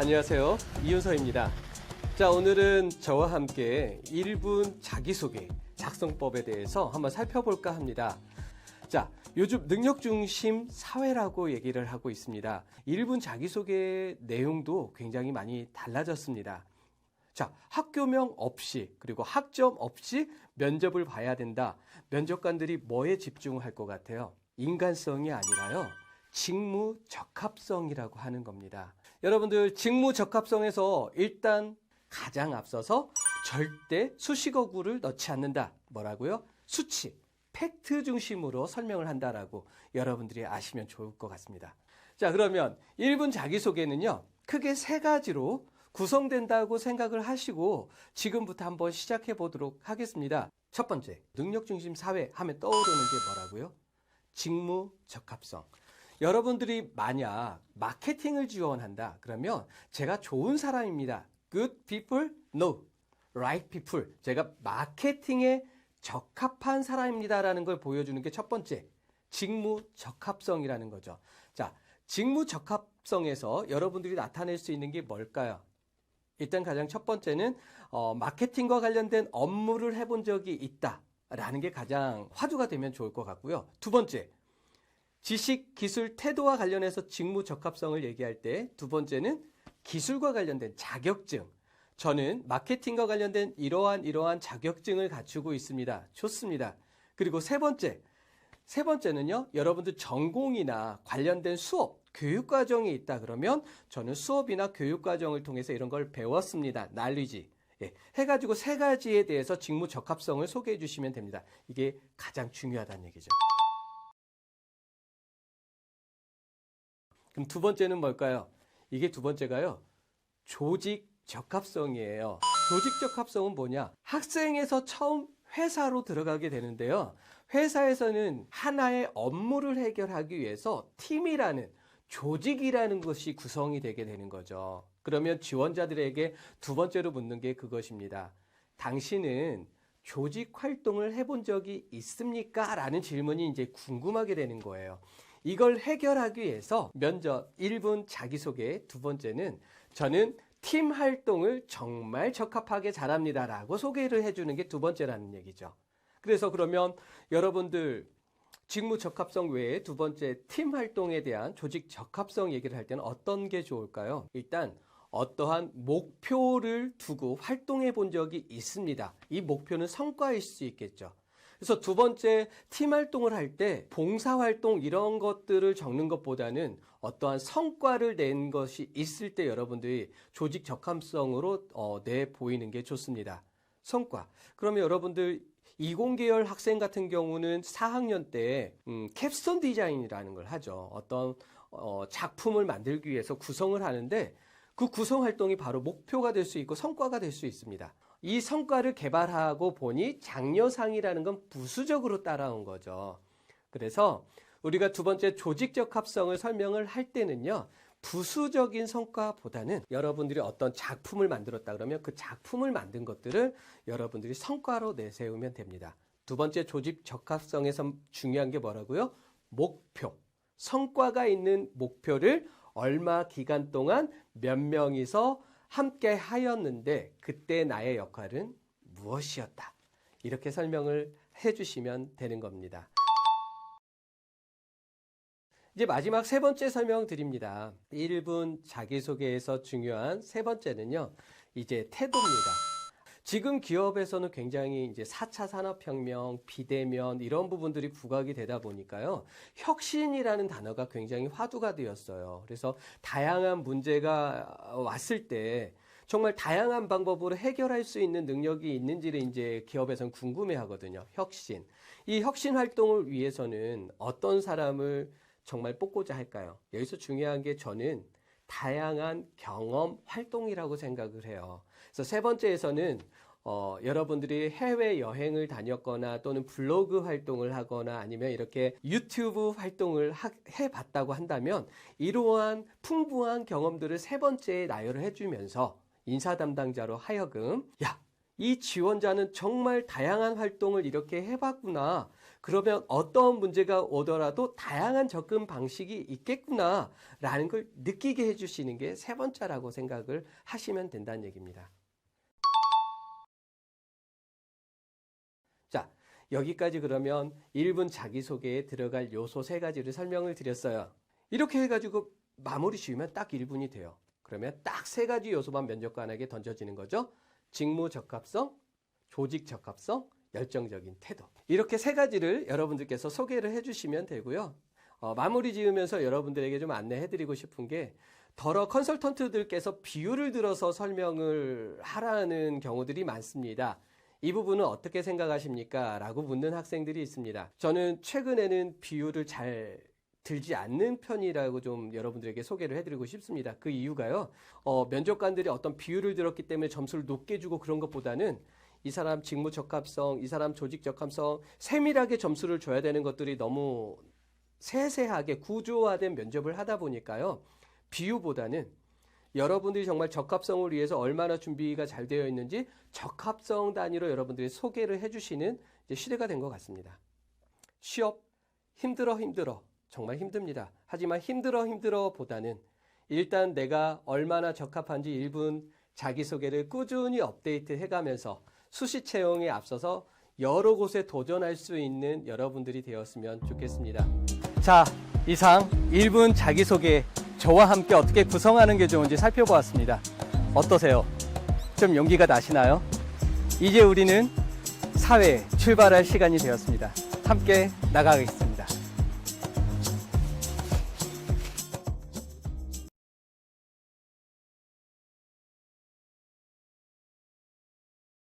안녕하세요. 이윤서입니다. 자, 오늘은 저와 함께 1분 자기소개 작성법에 대해서 한번 살펴볼까 합니다. 자, 요즘 능력 중심 사회라고 얘기를 하고 있습니다. 1분 자기소개 내용도 굉장히 많이 달라졌습니다. 자, 학교명 없이 그리고 학점 없이 면접을 봐야 된다. 면접관들이 뭐에 집중할 것 같아요? 인간성이 아니라요. 직무 적합성이라고 하는 겁니다. 여러분들 직무 적합성에서 일단 가장 앞서서 절대 수식어구를 넣지 않는다. 뭐라고요? 수치, 팩트 중심으로 설명을 한다라고 여러분들이 아시면 좋을 것 같습니다. 자, 그러면 1분 자기소개는요. 크게 세 가지로 구성된다고 생각을 하시고 지금부터 한번 시작해 보도록 하겠습니다. 첫 번째, 능력 중심 사회 하면 떠오르는 게 뭐라고요? 직무 적합성. 여러분들이 만약 마케팅을 지원한다. 그러면 제가 좋은 사람입니다. Good people, no. Right people. 제가 마케팅에 적합한 사람입니다라는 걸 보여주는 게 첫 번째. 직무 적합성이라는 거죠. 자, 직무 적합성에서 여러분들이 나타낼 수 있는 게 뭘까요? 일단 가장 첫 번째는 어, 마케팅과 관련된 업무를 해본 적이 있다라는 게 가장 화두가 되면 좋을 것 같고요. 두 번째, 지식, 기술, 태도와 관련해서 직무 적합성을 얘기할 때 두 번째는 기술과 관련된 자격증. 저는 마케팅과 관련된 이러한 이러한 자격증을 갖추고 있습니다. 좋습니다. 그리고 세 번째. 세 번째는요. 여러분들 전공이나 관련된 수업, 교육 과정이 있다 그러면 저는 수업이나 교육 과정을 통해서 이런 걸 배웠습니다. 날리지. 예, 해가지고 세 가지에 대해서 직무 적합성을 소개해 주시면 됩니다. 이게 가장 중요하다는 얘기죠. 그럼 두 번째는 뭘까요? 이게 두 번째가요. 조직 적합성이에요. 조직 적합성은 뭐냐? 학생에서 처음 회사로 들어가게 되는데요. 회사에서는 하나의 업무를 해결하기 위해서 팀이라는 조직이라는 것이 구성이 되게 되는 거죠. 그러면 지원자들에게 두 번째로 묻는 게 그것입니다. 당신은 조직 활동을 해본 적이 있습니까? 라는 질문이 이제 궁금하게 되는 거예요. 이걸 해결하기 위해서 면접 1분 자기소개 두 번째는 저는 팀 활동을 정말 적합하게 잘합니다 라고 소개를 해주는 게 두 번째라는 얘기죠. 그래서 그러면 여러분들 직무 적합성 외에 두 번째 팀 활동에 대한 조직 적합성 얘기를 할 때는 어떤 게 좋을까요? 일단 어떠한 목표를 두고 활동해 본 적이 있습니다. 이 목표는 성과일 수 있겠죠. 그래서 두 번째 팀 활동을 할 때 봉사 활동 이런 것들을 적는 것보다는 어떠한 성과를 낸 것이 있을 때 여러분들이 조직 적합성으로 어, 내 보이는 게 좋습니다. 성과. 그러면 여러분들 이공계열 학생 같은 경우는 4학년 때 음, 캡스톤 디자인이라는 걸 하죠. 어떤 어, 작품을 만들기 위해서 구성을 하는데 그 구성 활동이 바로 목표가 될 수 있고 성과가 될 수 있습니다. 이 성과를 개발하고 보니 장려상이라는 건 부수적으로 따라온 거죠. 그래서 우리가 두 번째 조직적 합성을 설명을 할 때는요. 부수적인 성과보다는 여러분들이 어떤 작품을 만들었다 그러면 그 작품을 만든 것들을 여러분들이 성과로 내세우면 됩니다. 두 번째 조직 적합성에서 중요한 게 뭐라고요? 목표. 성과가 있는 목표를 얼마 기간 동안 몇 명이서 함께 하였는데 그때 나의 역할은 무엇이었다. 이렇게 설명을 해 주시면 되는 겁니다. 이제 마지막 세 번째 설명 드립니다. 1분 자기소개에서 중요한 세 번째는요, 이제 태도입니다. 지금 기업에서는 굉장히 이제 4차 산업혁명, 비대면 이런 부분들이 부각이 되다 보니까요. 혁신이라는 단어가 굉장히 화두가 되었어요. 그래서 다양한 문제가 왔을 때 정말 다양한 방법으로 해결할 수 있는 능력이 있는지를 이제 기업에서는 궁금해 하거든요. 혁신. 이 혁신 활동을 위해서는 어떤 사람을 정말 뽑고자 할까요? 여기서 중요한 게 저는 다양한 경험 활동이라고 생각을 해요. 그래서 세 번째에서는 어, 여러분들이 해외 여행을 다녔거나 또는 블로그 활동을 하거나 아니면 이렇게 유튜브 활동을 하, 해봤다고 한다면 이러한 풍부한 경험들을 세 번째에 나열을 해주면서 인사 담당자로 하여금 야, 이 지원자는 정말 다양한 활동을 이렇게 해봤구나. 그러면 어떤 문제가 오더라도 다양한 접근 방식이 있겠구나 라는 걸 느끼게 해주시는 게 세 번째라고 생각을 하시면 된다는 얘기입니다. 자, 여기까지 그러면 1분 자기소개에 들어갈 요소 세 가지를 설명을 드렸어요. 이렇게 해가지고 마무리 지으면 딱 1분이 돼요. 그러면 딱 세 가지 요소만 면접관에게 던져지는 거죠. 직무 적합성, 조직 적합성, 열정적인 태도. 이렇게 세 가지를 여러분들께서 소개를 해주시면 되고요. 어, 마무리 지으면서 여러분들에게 좀 안내해드리고 싶은 게 더러 컨설턴트들께서 비유를 들어서 설명을 하라는 경우들이 많습니다. 이 부분은 어떻게 생각하십니까? 라고 묻는 학생들이 있습니다. 저는 최근에는 비유를 잘 들지 않는 편이라고 좀 여러분들에게 소개를 해드리고 싶습니다. 그 이유가요, 어, 면접관들이 어떤 비유를 들었기 때문에 점수를 높게 주고 그런 것보다는 이 사람 직무 적합성, 이 사람 조직 적합성, 세밀하게 점수를 줘야 되는 것들이 너무 세세하게 구조화된 면접을 하다 보니까요, 비유보다는 여러분들이 정말 적합성을 위해서 얼마나 준비가 잘 되어 있는지 적합성 단위로 여러분들이 소개를 해주시는 시대가 된 것 같습니다. 취업 힘들어 힘들어 정말 힘듭니다. 하지만 힘들어 힘들어 보다는 일단 내가 얼마나 적합한지 1분 자기소개를 꾸준히 업데이트 해가면서 수시 채용에 앞서서 여러 곳에 도전할 수 있는 여러분들이 되었으면 좋겠습니다. 자, 이상 1분 자기소개 저와 함께 어떻게 구성하는 게 좋은지 살펴보았습니다. 어떠세요? 좀 용기가 나시나요? 이제 우리는 사회에 출발할 시간이 되었습니다. 함께 나가겠습니다.